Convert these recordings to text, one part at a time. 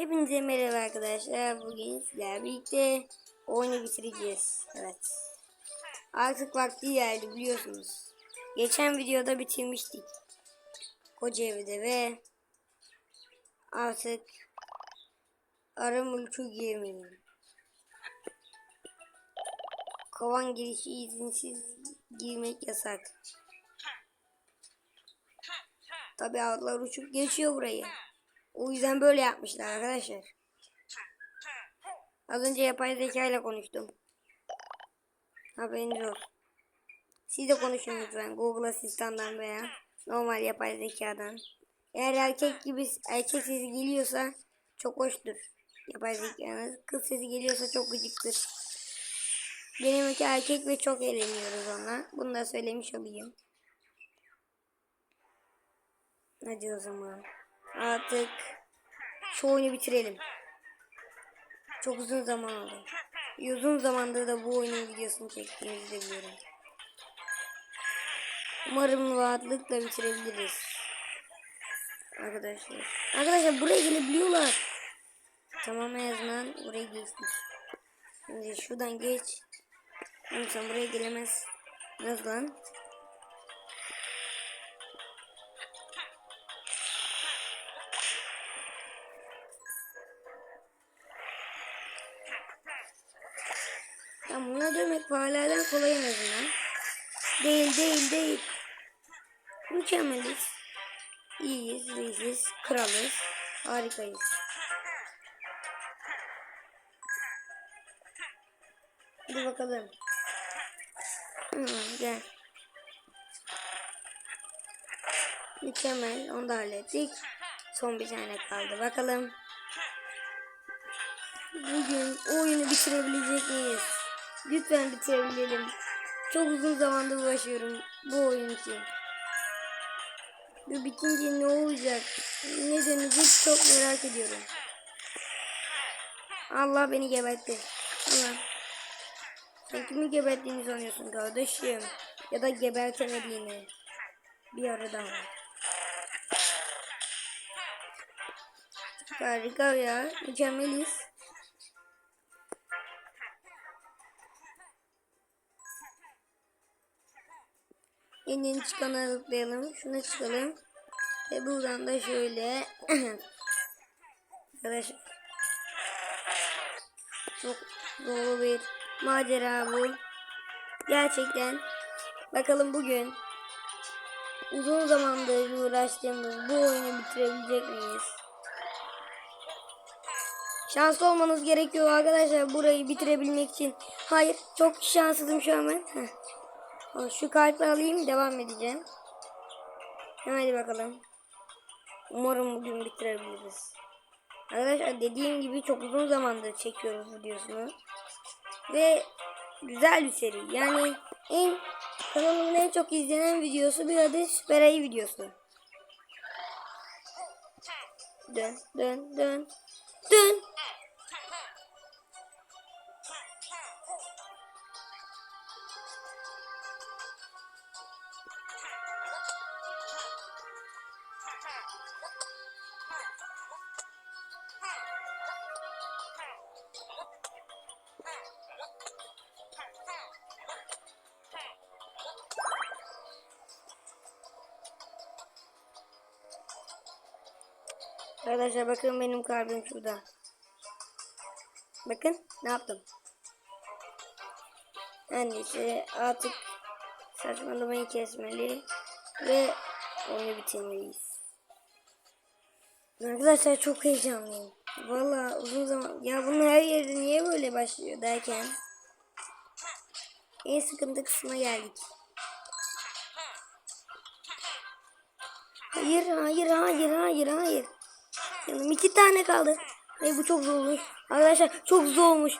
Hepinize merhaba arkadaşlar. Bugün sizlerle birlikte oyunu bitireceğiz. Evet. Artık vakti geldi biliyorsunuz. Geçen videoda bitirmiştik. Koca evde ve artık ara mülkü girmeyin. Kovan girişi izinsiz girmek yasak. Tabi avlar uçup geçiyor burayı. O yüzden böyle yapmışlar arkadaşlar. Az önce yapay zeka ile konuştum. Haberiniz olsun. Siz de konuşun lütfen Google asistandan veya normal yapay zekadan. Eğer erkek gibi erkek sesi geliyorsa çok hoştur. Yapay zekanız. Kız sesi geliyorsa çok gıcıktır. Benimki erkek ve çok eğleniyoruz ona. Bunu da söylemiş olayım. Hadi o zaman. Artık şu oyunu bitirelim. Çok uzun zaman oldu. Uzun zamandır da bu oyunun videosunu çektiğimizi de biliyorum. Umarım rahatlıkla bitirebiliriz. Arkadaşlar. Arkadaşlar buraya gelebiliyorlar. Tamam en azından buraya geçtik. Şimdi şuradan geç. Oğlum sen buraya gelemez. Nasıl lan? Farelerden kolay en azından. Değil değil değil. Mükemmeliz. İyiyiz, iyiyiz, kralız, harikayız. Hadi bakalım. Hı, gel. Mükemmel, onu da hallettik. Son bir tane kaldı. Bakalım. Bugün oyunu bitirebilecek miyiz? Lütfen bitirebilelim. Çok uzun zamandır uğraşıyorum bu oyun için. Bu bitince ne olacak? Ne dönecek çok merak ediyorum. Allah beni gebertti. Allah. Sen kimi geberttiğini sanıyorsun kardeşim? Ya da gebertemediğini. Bir ara daha. Harika ya. Mükemmeliz. Yeniden çıkanı alıklayalım. Şuna çıkalım. Ve buradan da şöyle. Arkadaşlar. Çok zor bir macera bu. Gerçekten. Bakalım bugün uzun zamandır uğraştığımız bu oyunu bitirebilecek miyiz? Şanslı olmanız gerekiyor arkadaşlar burayı bitirebilmek için. Hayır çok şanssızım şu an ben. Heh. Şu kalpleri alayım devam edeceğim. Hadi bakalım. Umarım bugün bitirebiliriz. Arkadaşlar dediğim gibi çok uzun zamandır çekiyoruz videosunu. Ve güzel bir seri. Yani en kanalımın en çok izlenen videosu bir adet Süper Ayı videosu. Dön dön dön. Dön. Arkadaşlar bakın benim kalbim şurada. Bakın ne yaptım. En iyisi artık saçmalamayı kesmeli ve oyunu bitirmeliyiz. Arkadaşlar çok heyecanlıyım. Valla uzun zaman ya bunun her yerde niye böyle başlıyor derken en sıkıntı kısmına geldik. Hayır hayır hayır hayır hayır. Yanım iki tane kaldı. Ay bu çok zor olmuş. Arkadaşlar çok zor olmuş.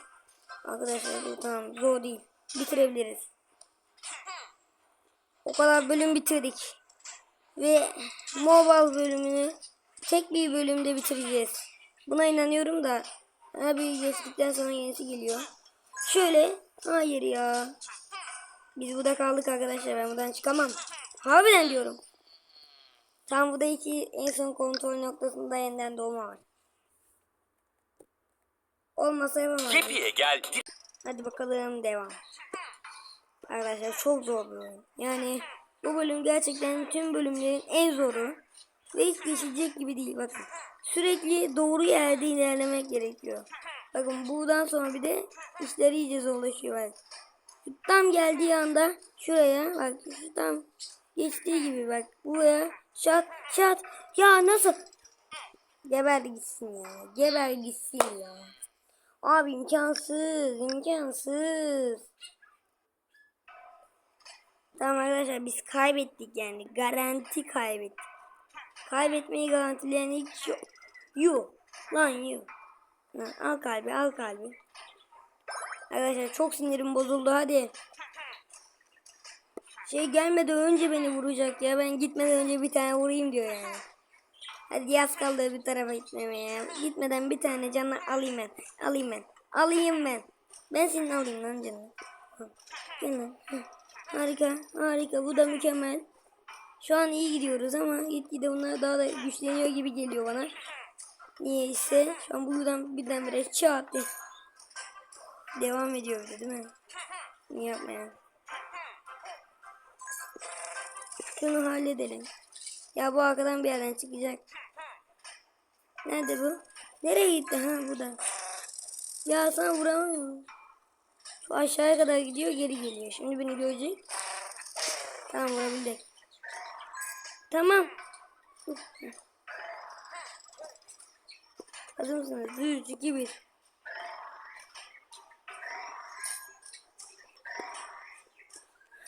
Arkadaşlar bu tamam zor değil. Bitirebiliriz. O kadar bölüm bitirdik. Ve mobile bölümünü tek bir bölümde bitireceğiz. Buna inanıyorum da her bir geçtikten sonra yenisi geliyor. Şöyle hayır ya. Biz burada kaldık arkadaşlar ben buradan çıkamam. Harbiden diyorum. Tam burada iki en son kontrol noktasında yeniden doğma var. olmasa yapamam. Kepiye gel. Hadi bakalım devam. Arkadaşlar çok zor bir oyun. Yani bu bölüm gerçekten tüm bölümlerin en zoru. Ve hiç geçecek gibi değil bakın. Sürekli doğru yerde ilerlemek gerekiyor. Bakın buradan sonra bir de işler iyice zorlaşıyor. Bak. Tam geldiği anda şuraya bak şu tam geçtiği gibi bak. Buraya şat şat. Ya nasıl? Geber gitsin ya. Geber gitsin ya. Abi imkansız imkansız. Tamam arkadaşlar biz kaybettik yani. Garanti kaybettik. Kaybetmeyi garantileyen ilk kişi yu lan yu al kalbi al kalbi. Arkadaşlar çok sinirim bozuldu. Hadi. Şey gelmeden önce beni vuracak ya. Ben gitmeden önce bir tane vurayım diyor yani. Hadi yaz kaldı bir tarafa gitmemeye. Gitmeden bir tane canlı alayım ben. Alayım ben. Alayım ben. Ben senin alayım lan. Hı. Harika. Harika. Bu da mükemmel. Şu an iyi gidiyoruz ama gitgide bunlar daha da güçleniyor gibi geliyor bana. Niye ise şu an buradan birdenbire çat Devam ediyor değil mi? Niye yapmayan? Şunu halledelim. Ya bu arkadan bir yerden çıkacak. Nerede bu? Nereye gitti? Ha bu da. Ya sana vuramıyorum. Şu aşağıya kadar gidiyor geri geliyor. Şimdi beni görecek. Tamam vurabildik. Tamam. Hazır mısınız? 3, 2, 1.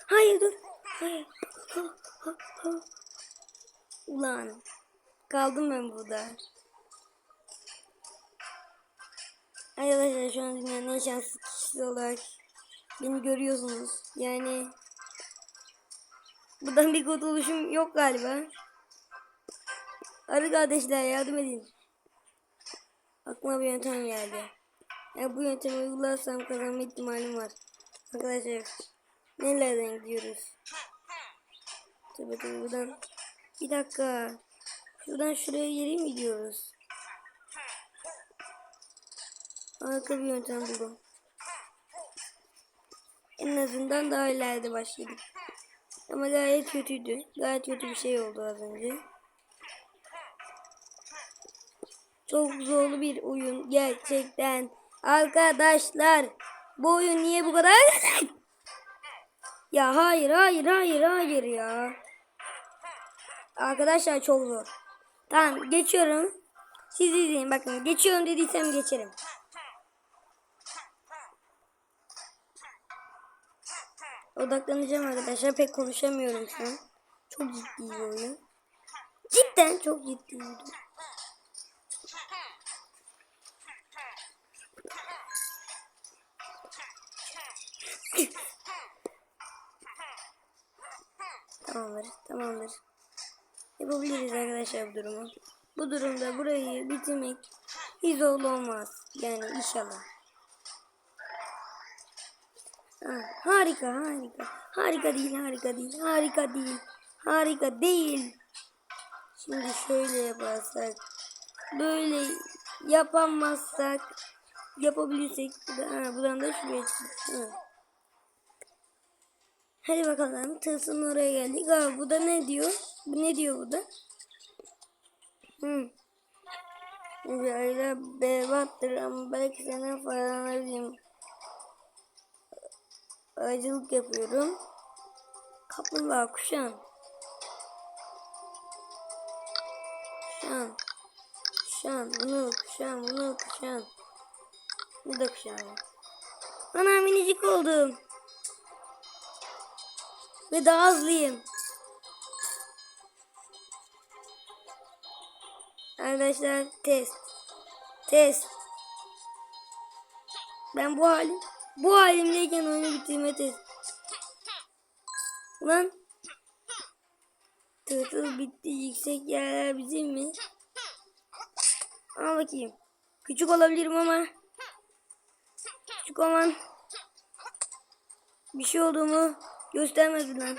Hayır dur. Hayır. Ulan. Kaldım ben burada. Arkadaşlar şu an dünyanın en şanslı kişisi olarak beni görüyorsunuz. Yani buradan bir kurtuluşum yok galiba. Arı kardeşler yardım edin. Aklıma bir yöntem geldi. Ya bu yöntemi uygularsam kazanma ihtimalim var. Arkadaşlar Nelerden gidiyoruz? Tabii tabii buradan. Bir dakika. Şuradan şuraya geri mi gidiyoruz? Harika bir yöntem buldum. En azından daha ileride başladık. Ama gayet kötüydü. Gayet kötü bir şey oldu az önce. Çok zorlu bir oyun gerçekten. Arkadaşlar bu oyun niye bu kadar Ya hayır hayır hayır hayır ya. Arkadaşlar çok zor. Tamam geçiyorum. Siz izleyin bakın geçiyorum dediysem geçerim. Odaklanacağım arkadaşlar pek konuşamıyorum şu an. Çok ciddi oyun. Cidden çok ciddi oyun. Yapabiliriz arkadaşlar bu durumu. Bu durumda burayı bitirmek hiç zor olmaz. Yani inşallah. Ha, harika, harika. Harika değil, harika değil, harika değil. Harika değil. Şimdi şöyle yaparsak. Böyle yapamazsak. Yapabilirsek. Ha, buradan da şuraya çıkıyor. Hadi bakalım tılsım oraya geldik. Aa, bu da ne diyor? Bu ne diyor bu da? Hmm. Böyle berbattır ama belki senden faydalanabilirim. Aracılık yapıyorum. Kaplumbağa kuşan. Kuşan. Kuşan. Bunu kuşan. Bunu kuşan. Bu da kuşan. Ana minicik oldum. Ve daha hızlıyım. Arkadaşlar test. Test. Ben bu halim bu halimdeyken oyunu bitirme test. Ulan. Tırtıl bitti. Yüksek yerler bizim mi? Al bakayım. Küçük olabilirim ama. Küçük olman. Bir şey olduğumu göstermedi lan.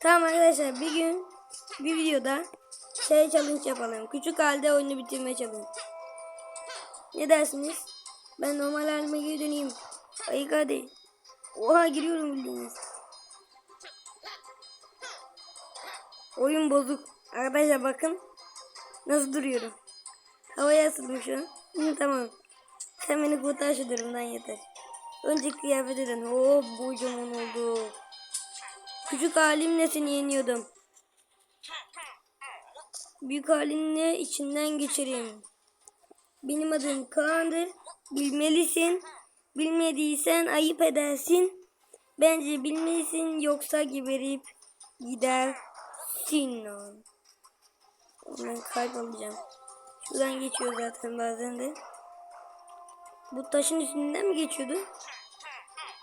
Tamam arkadaşlar bir gün bir videoda şey challenge yapalım. Küçük halde oyunu bitirme challenge. Ne dersiniz? Ben normal halime geri döneyim. Ayık hadi. Oha giriyorum bildiğiniz. Oyun bozuk. Arkadaşlar bakın. Nasıl duruyorum. Havaya asıldım şu an. Hı, tamam. Sen beni kurtar şu durumdan yeter. Önce kıyafet edin. Hop kocaman oldu. Küçük halimle seni yeniyordum. Büyük halinle içinden geçerim. Benim adım Kaan'dır. Bilmelisin. Bilmediysen ayıp edersin. Bence bilmelisin yoksa geberip gidersin. Ben kalp alacağım. Şuradan geçiyor zaten bazen de. Bu taşın üstünden mi geçiyordu?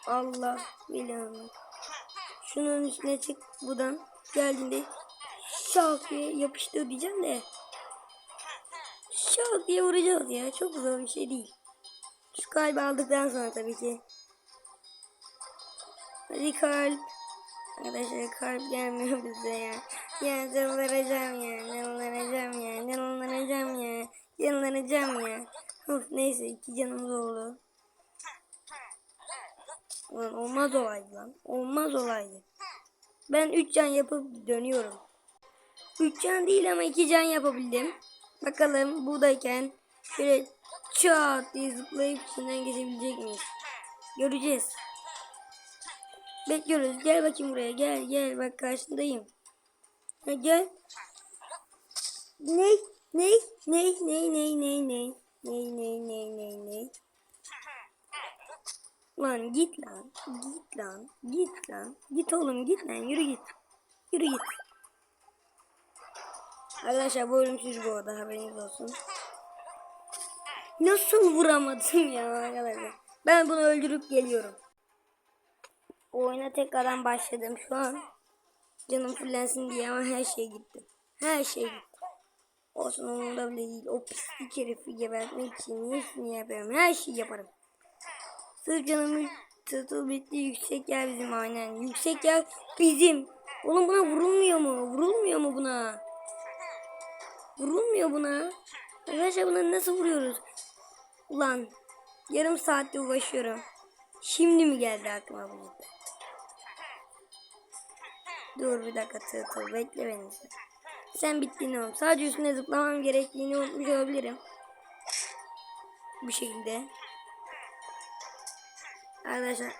Allah bilemem. Şunun üstüne çık buradan. Geldiğinde şak diye yapıştır diyeceğim de. Şak diye vuracağız ya. Çok zor bir şey değil. Şu kalbi aldıktan sonra tabii ki. Hadi kalp. Arkadaşlar kalp gelmiyor bize ya. Ya yıllanacağım ya. Yıllanacağım ya. Yıllanacağım ya. Yıllanacağım ya. Of neyse iki canımız oldu. Olmaz olaydı lan. Olmaz olaydı. Ben 3 can yapıp dönüyorum. 3 can değil ama 2 can yapabildim. Bakalım buradayken şöyle çat diye zıplayıp içinden geçebilecek miyiz? Göreceğiz. Bekliyoruz. Gel bakayım buraya. Gel gel. Bak karşındayım. Ha, gel. Ne? Ne? Ne? Ne? Ne? Ne? Ne? Ne? Ne? Ne? Ne? Ne? Lan git lan. Git lan. Git lan. Git oğlum git lan. Yürü git. Yürü git. Arkadaşlar bu ölümsüz bu arada haberiniz olsun. Nasıl vuramadım ya arkadaşlar. Ben bunu öldürüp geliyorum. Oyuna tekrardan başladım şu an. Canım fullensin diye ama her şey gitti. Her şey gitti. Olsun umurumda bile değil. O pislik herifi gebertmek için iyisini yapıyorum. Her şeyi yaparım. Sırf canımı tırtıl bitti. Yüksek yer bizim aynen. Yüksek yer bizim. Oğlum buna vurulmuyor mu? Vurulmuyor mu buna? Vurulmuyor buna. Arkadaşlar buna nasıl vuruyoruz? Ulan yarım saatte uğraşıyorum. Şimdi mi geldi aklıma bu? Dur bir dakika tırtıl bekle beni. sen. Bittin oğlum. Sadece üstüne zıplamam gerektiğini unutmuş olabilirim. Bu şekilde. Arkadaşlar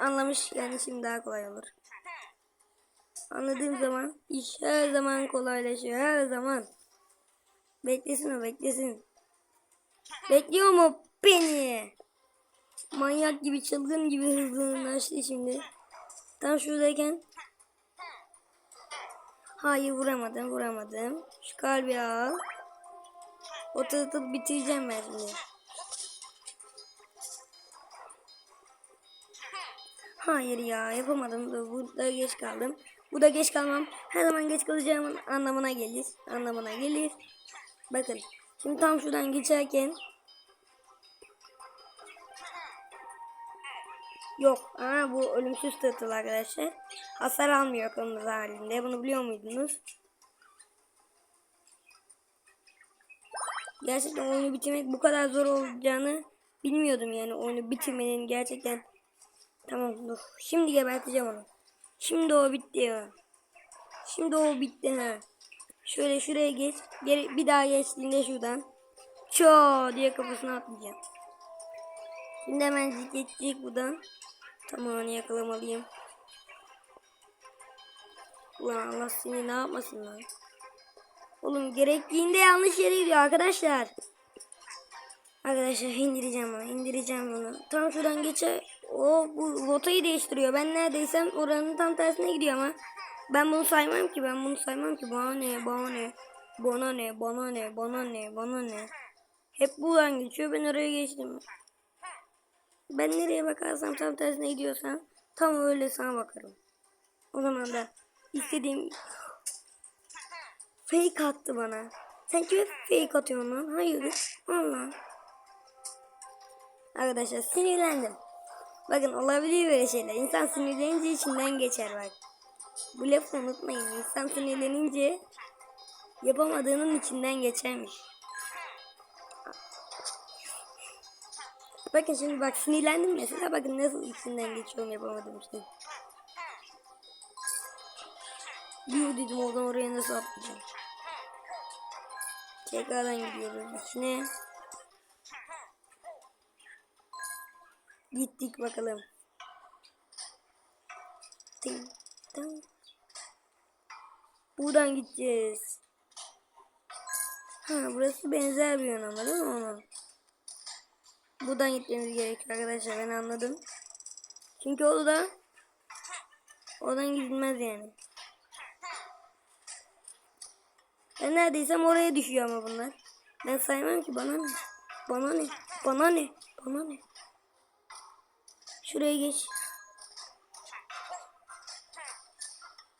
anlamış yani şimdi daha kolay olur. Anladığım zaman iş her zaman kolaylaşıyor. Her zaman. Beklesin o beklesin. Bekliyor mu beni? Manyak gibi çılgın gibi hızlanıştı şimdi. Tam şuradayken Hayır vuramadım vuramadım. Şu kalbi al. Oturtup bitireceğim ben şimdi. Hayır ya yapamadım. Dur, Burada geç kaldım. Bu da geç kalmam. Her zaman geç kalacağımın anlamına gelir. Anlamına gelir. Bakın. Şimdi tam şuradan geçerken Yok. Aa, bu ölümsüz tırtıl arkadaşlar. Hasar almıyor kırmızı halinde. Bunu biliyor muydunuz? Gerçekten oyunu bitirmek bu kadar zor olacağını bilmiyordum yani. Oyunu bitirmenin gerçekten. Tamam dur. Şimdi geberteceğim onu. Şimdi o bitti ya. Şimdi o bitti ha. Şöyle şuraya geç. Geri, bir daha geçtiğinde şuradan. Ço diye kafasına atlayacağım. Şimdi hemen geçecek buradan. Tamam yakalamalıyım. Ulan Allah seni ne yapmasın lan. Oğlum gerektiğinde yanlış yere gidiyor arkadaşlar. Arkadaşlar indireceğim onu indireceğim onu. Tam şuradan geçe o bu rotayı değiştiriyor. Ben neredeysem oranın tam tersine gidiyor ama. Ben bunu saymam ki ben bunu saymam ki. Bana ne bana ne. Bana ne bana ne bana ne bana ne. Hep buradan geçiyor ben oraya geçtim. Ben nereye bakarsam tam tersine gidiyorsam tam öyle sana bakarım. O zaman da istediğim fake attı bana. Sen kime fake atıyorsun lan? Hayırdır? Allah. Arkadaşlar sinirlendim. Bakın olabiliyor böyle şeyler. İnsan sinirlenince içinden geçer bak. Bu lafı unutmayın. İnsan sinirlenince yapamadığının içinden geçermiş. Bakın şimdi bak sinirlendim mesela bakın nasıl içinden geçiyorum yapamadım şey. Bir dedim oradan oraya nasıl atlayacağım. Tekrardan gidiyoruz içine. Gittik bakalım. Ting, tang. Buradan gideceğiz. Ha burası benzer bir yön ama değil mi? Buradan gitmemiz gerekiyor arkadaşlar ben anladım. Çünkü o da oradan gidilmez yani. Ben neredeysem oraya düşüyor ama bunlar. Ben saymam ki bana ne? Bana ne? Bana ne? Bana ne? Şuraya geç.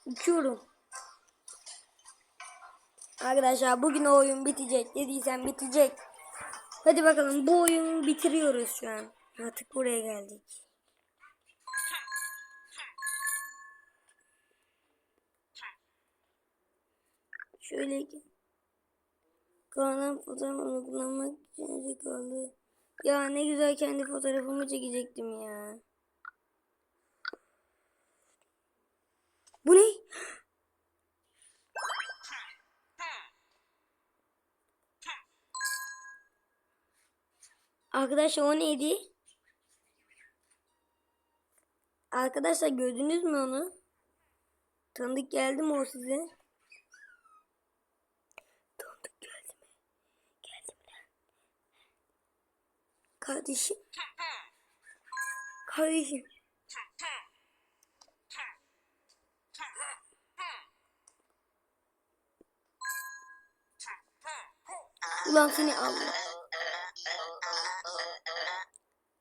Uçuyorum. Arkadaşlar bugün oyun bitecek. Dediysem bitecek. Hadi bakalım bu oyunu bitiriyoruz şu an. Artık buraya geldik. Şöyle ki. Kanan fotoğrafını kullanmak için kaldı. Ya ne güzel kendi fotoğrafımı çekecektim ya. Bu ne? Arkadaşlar o neydi? Arkadaşlar gördünüz mü onu? Tanıdık geldi mi o size? Tanıdık geldi mi? Geldi mi lan? Kardeşim. Kardeşim. Ulan seni Allah.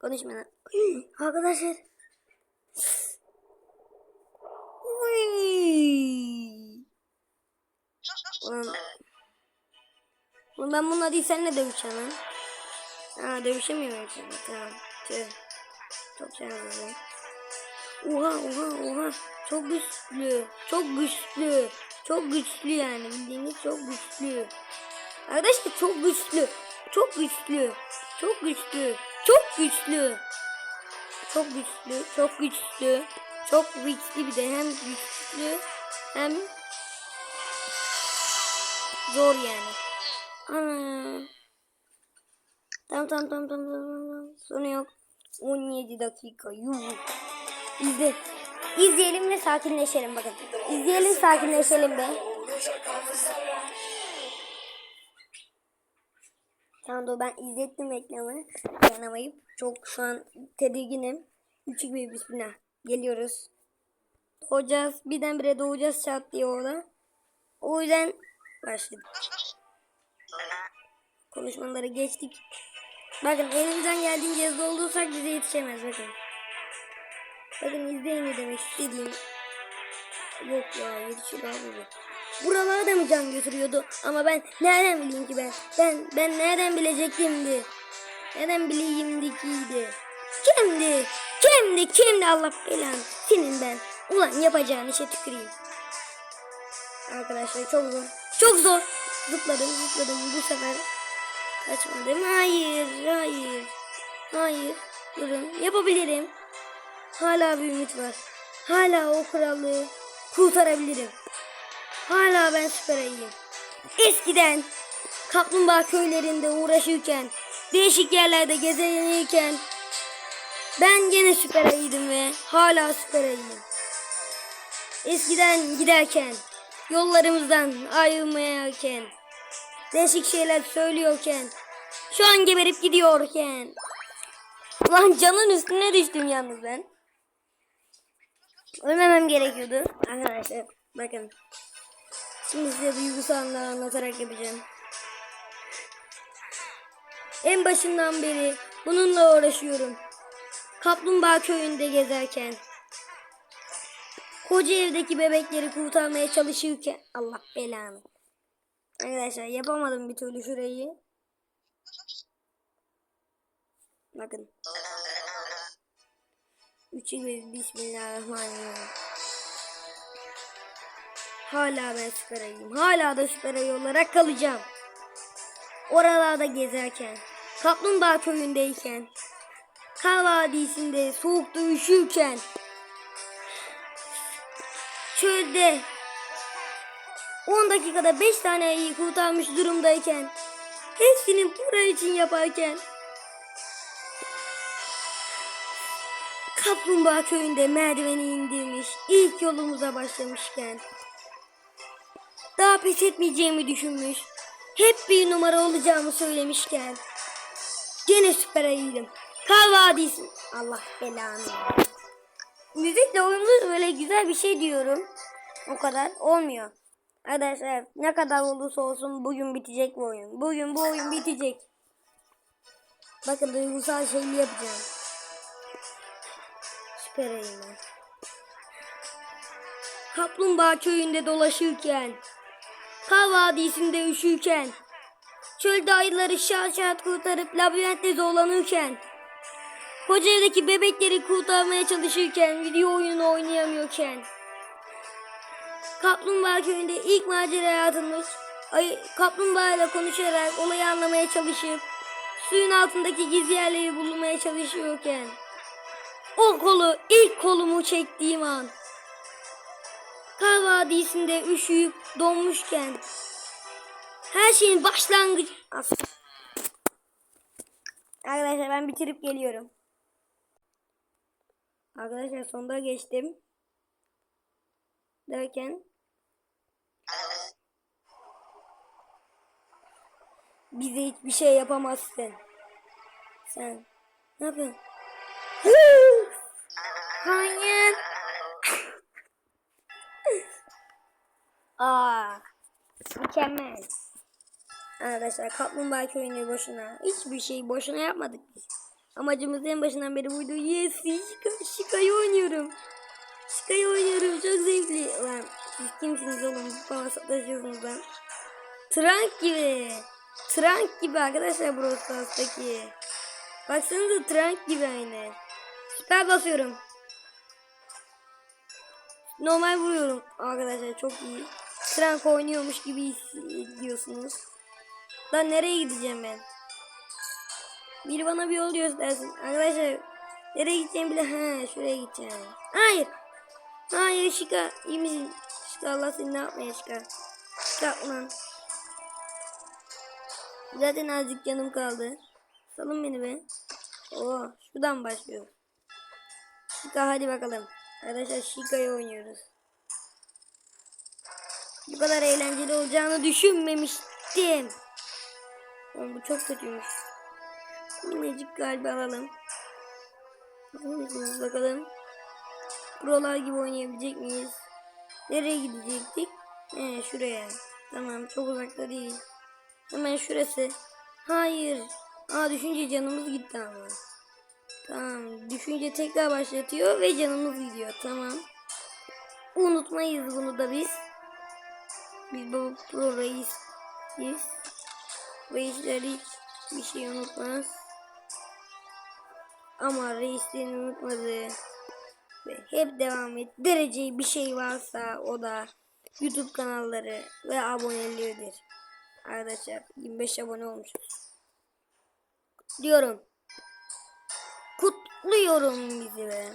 Konuşma lan. Arkadaşlar. Ulan. Ulan ben bununla değil seninle dövüşeceğim lan. Ha dövüşemiyorum şimdi. Tamam. Tüh. Çok şanslısın. Oha oha oha. Çok güçlü. Çok güçlü. Çok güçlü yani. Bildiğiniz çok güçlü. Arkadaşlar çok güçlü. Çok güçlü. Çok güçlü. Çok güçlü. Çok güçlü. Çok güçlü. Çok güçlü bir de hem güçlü hem zor yani. Ana. Tamam tamam tamam tamam tamam. Sorun yok. 17 dakika. Yuh. İzle. İzleyelim ve sakinleşelim bakın. İzleyelim sakinleşelim be. Dur ben izlettim reklamı. Dayanamayıp çok şu an tedirginim. Küçük bir bismillah. Geliyoruz. Doğacağız. Birdenbire doğacağız çat diye orada. O yüzden başladık. Konuşmaları geçtik. Bakın elimizden geldiğince hızlı olursak bize yetişemez bakın. Bakın izleyin ne demek istediğim. Yok ya yetişir abi bu. Buralara da mı can götürüyordu? Ama ben nereden bileyim ki ben? Ben ben nereden bilecektimdi? Nereden bileyimdi kiydi? Kimdi? Kimdi? Kimdi Allah belanı? Senin ben. Ulan yapacağın işe tüküreyim. Arkadaşlar çok zor. Çok zor. Zıpladım zıpladım bu sefer. Kaçmadım. Hayır hayır. Hayır. Durun. Yapabilirim. Hala bir ümit var. Hala o krallığı kurtarabilirim. Hala ben süper. Eskiden kaplumbağa köylerinde uğraşırken, değişik yerlerde gezinirken ben gene süper ve hala süper. Eskiden giderken, yollarımızdan ayrılmayarken, değişik şeyler söylüyorken, şu an geberip gidiyorken. Lan canın üstüne düştüm yalnız ben. Ölmemem gerekiyordu. Arkadaşlar bakın. Şimdi size duygusal anlar anlatarak yapacağım. En başından beri bununla uğraşıyorum. Kaplumbağa köyünde gezerken. Koca evdeki bebekleri kurtarmaya çalışırken. Allah belanı. Arkadaşlar yapamadım bir türlü şurayı. Bakın. Üçü gibi Bismillahirrahmanirrahim. Hala ben süper ayıyım. Hala da süper ayı olarak kalacağım. Oralarda gezerken, kaplumbağa köyündeyken, Kar Vadisi'nde soğukta üşürken çölde 10 dakikada 5 tane ayıyı kurtarmış durumdayken hepsini bura için yaparken Kaplumbağa köyünde merdiveni indirmiş ilk yolumuza başlamışken pes etmeyeceğimi düşünmüş hep bir numara olacağımı söylemişken gene süper ayıydım. Kar Allah belanı. Müzikle uyumlu böyle güzel bir şey diyorum. O kadar olmuyor. Arkadaşlar ne kadar olursa olsun bugün bitecek bu oyun. Bugün bu oyun bitecek. Bakın duygusal şeyli yapacağım. Süper ayımı. Kaplumbağa köyünde dolaşırken, Kar Vadisi'nde üşürken, çölde ayıları şart kurtarıp labirentte zorlanırken, koca evdeki bebekleri kurtarmaya çalışırken, video oyunu oynayamıyorken, Kaplumbağa köyünde ilk maceraya atılmış, ayı, kaplumbağa ile konuşarak olayı anlamaya çalışıp, suyun altındaki gizli yerleri bulmaya çalışıyorken, o kolu ilk kolumu çektiğim an, Kar Vadisi'nde üşüyüp donmuşken, her şeyin başlangıcı... Arkadaşlar ben bitirip geliyorum. Arkadaşlar sonda geçtim. Derken bize hiçbir şey yapamazsın. Sen ne yapıyorsun? Hayır. Aa, mükemmel. Arkadaşlar Kaplumbağa köyünü boşuna, hiçbir şey boşuna yapmadık biz. Amacımız en başından beri buydu. Yes, Şika, Şika'yı oynuyorum. Şika'yı oynuyorum, çok zevkli. Ulan siz kimsiniz oğlum? Bana sataşıyorsunuz lan. Trunk gibi. Trunk gibi arkadaşlar Brawl Stars'taki. Baksanıza Trunk gibi aynı. Süper basıyorum. Normal vuruyorum arkadaşlar çok iyi. Trunk oynuyormuş gibi hissediyorsunuz. Lan nereye gideceğim ben? Biri bana bir yol göstersin. Arkadaşlar nereye gideceğim bile. Ha şuraya gideceğim. Hayır. Hayır Şika. iyi misin? Şika Allah seni ne yapmaya Şika. Şika ulan. Zaten azıcık canım kaldı. Salın beni be. Oo, şuradan başlıyor. Şika hadi bakalım. Arkadaşlar Şika'yı oynuyoruz. Bu kadar eğlenceli olacağını düşünmemiştim. Oğlum bu çok kötüymüş. Minicik galiba alalım. Bakalım, Bakalım. Prolar gibi oynayabilecek miyiz? Nereye gidecektik? He şuraya. Tamam çok uzakta değil. Hemen şurası. Hayır. Aa düşünce canımız gitti ama. Tamam. Düşünce tekrar başlatıyor ve canımız gidiyor. Tamam. Unutmayız bunu da biz. Biz pro reisiz. Reisler hiç bir şey unutmaz. Ama reislerin unutmadığı ve hep devam ettireceği bir şey varsa o da YouTube kanalları ve aboneleridir. Arkadaşlar 25 abone olmuşuz. Diyorum. Kutluyorum bizi be.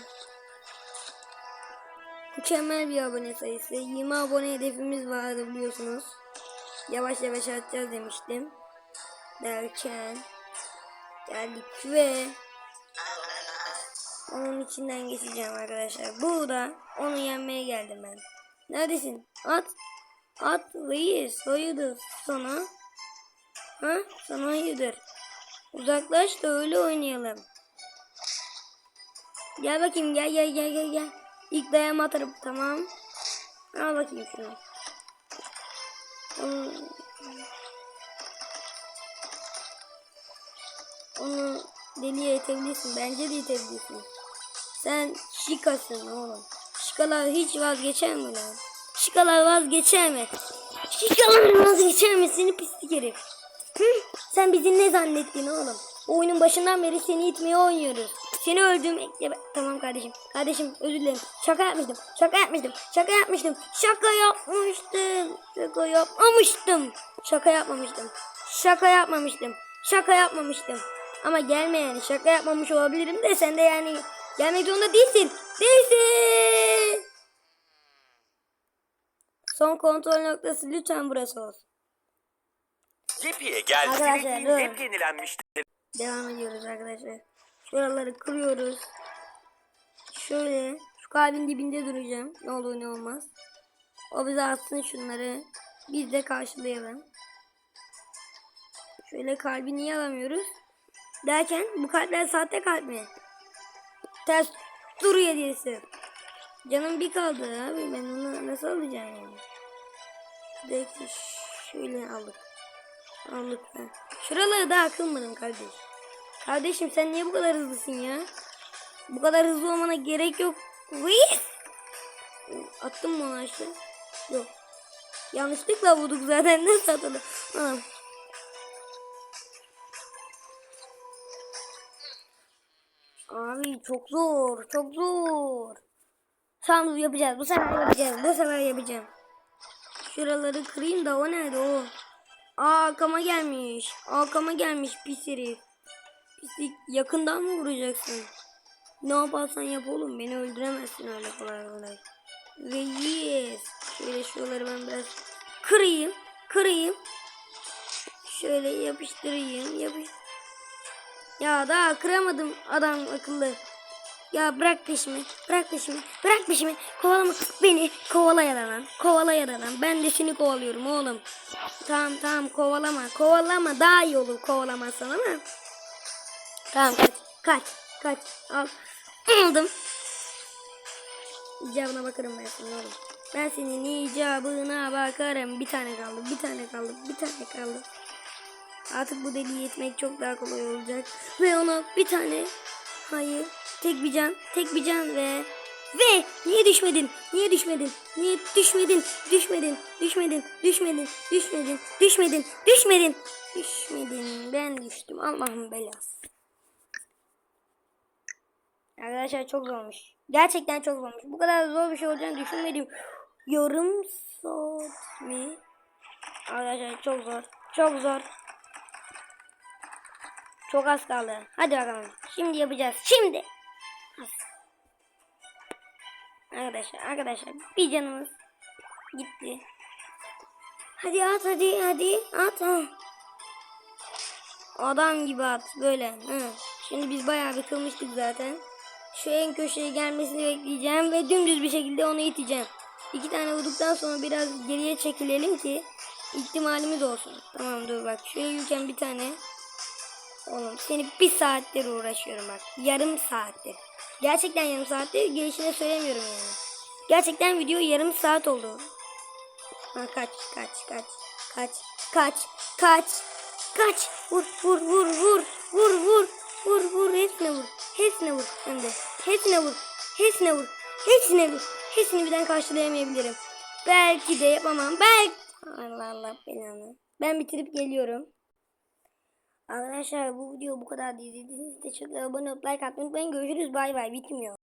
Mükemmel bir abone sayısı. 20 abone hedefimiz vardı biliyorsunuz. Yavaş yavaş artacağız demiştim. Derken geldik ve onun içinden geçeceğim arkadaşlar. Burada onu yenmeye geldim ben. Neredesin? At. At reis. Hayırdır sana? Ha? Sana hayırdır? Uzaklaş da öyle oynayalım. Gel bakayım gel gel gel gel gel. İlk dayama atarım tamam. Al bakayım şunu. Onu, onu deliye itebilirsin. Bence de itebilirsin. Sen şikasın oğlum. Şikalar hiç vazgeçer mi lan? Şikalar vazgeçer mi? Şikalar vazgeçer mi seni pislik herif? Hı? Sen bizi ne zannettin oğlum? Oyunun başından beri seni itmeye oynuyoruz. Seni öldürmekle... Tamam kardeşim. Kardeşim özür dilerim. Şaka yapmıştım. Şaka yapmıştım. Şaka yapmıştım. Şaka yapmıştım. Şaka yapmamıştım. Şaka yapmamıştım. Şaka yapmamıştım. Şaka yapmamıştım. Ama gelme yani. Şaka yapmamış olabilirim de sen de yani gelmek zorunda değilsin. Değilsin. Son kontrol noktası lütfen burası olsun. Yepyeni geldi. Arkadaşlar, dur. hep yenilenmiştir. Devam ediyoruz arkadaşlar. Şuraları kırıyoruz. Şöyle şu kalbin dibinde duracağım. Ne olur ne olmaz. O bize atsın şunları. Biz de karşılayalım. Şöyle kalbi niye alamıyoruz? Derken bu kalpler sahte kalp mi? Ters duruyor hediyesi. Canım bir kaldı abi. Ben onu nasıl alacağım yani? Belki şöyle aldık. Aldık. Ha. Şuraları daha kılmadım kardeş. Kardeşim sen niye bu kadar hızlısın ya? Bu kadar hızlı olmana gerek yok. Vıyy! Attım mı onu aşağı? Yok. Yanlışlıkla vurduk zaten. Ne satalım? Tamam. Abi çok zor. Çok zor. Tamam yapacağız. Bu sefer yapacağız. Bu sefer yapacağım. Şuraları kırayım da o nerede o? Aa arkama gelmiş. Arkama gelmiş pis herif. Pislik yakından mı vuracaksın? Ne yaparsan yap oğlum beni öldüremezsin öyle kolay kolay. Ve yes. Şöyle şuraları ben biraz kırayım. Kırayım. Şöyle yapıştırayım. Yapış. Ya daha kıramadım adam akıllı. Ya bırak peşimi. Bırak peşimi. Bırak peşimi. Kovalama. Beni kovala yaralan. Kovala yaralan. Ben de seni kovalıyorum oğlum. Tamam tamam kovalama. Kovalama daha iyi olur kovalamazsan ama. Tamam kaç. Kaç. Kaç. Al. Aldım. İcabına bakarım ben senin. Ben senin icabına bakarım. Bir tane kaldı. Bir tane kaldı. Bir tane kaldı. Artık bu deliği yetmek çok daha kolay olacak. Ve ona bir tane hayır tek bir can tek bir can ve ve niye düşmedin? Niye düşmedin? Niye düşmedin? Düşmedin. Düşmedin. Düşmedin. Düşmedin. Düşmedin. Düşmedin. Düşmedin. Ben düştüm. Allah'ım belası. Arkadaşlar çok zormuş. Gerçekten çok zormuş. Bu kadar zor bir şey olacağını düşünmedim. Yarım saat mi? Arkadaşlar çok zor. Çok zor. Çok az kaldı. Hadi bakalım. Şimdi yapacağız. Şimdi. Arkadaşlar, arkadaşlar bir canımız gitti. Hadi at hadi hadi at. Ha. Adam gibi at böyle. Ha. Şimdi biz bayağı bir kılmıştık zaten. Şu en köşeye gelmesini bekleyeceğim ve dümdüz bir şekilde onu iteceğim. İki tane vurduktan sonra biraz geriye çekilelim ki ihtimalimiz olsun. Tamam dur bak şuraya yürürken bir tane Oğlum seni bir saattir uğraşıyorum bak. Yarım saattir. Gerçekten yarım saattir. Gelişine söylemiyorum yani. Gerçekten video yarım saat oldu. Ha kaç kaç kaç kaç kaç kaç kaç vur vur vur vur vur vur vur vur hepsine vur hepsine vur hem de hepsine vur hepsine vur hepsine vur hepsini birden karşılayamayabilirim belki de yapamam belki Allah Allah belanı ben bitirip geliyorum Arkadaşlar bu video bu kadar izlediğiniz için abone olup like atmayı unutmayın. Görüşürüz bay bay bitmiyor.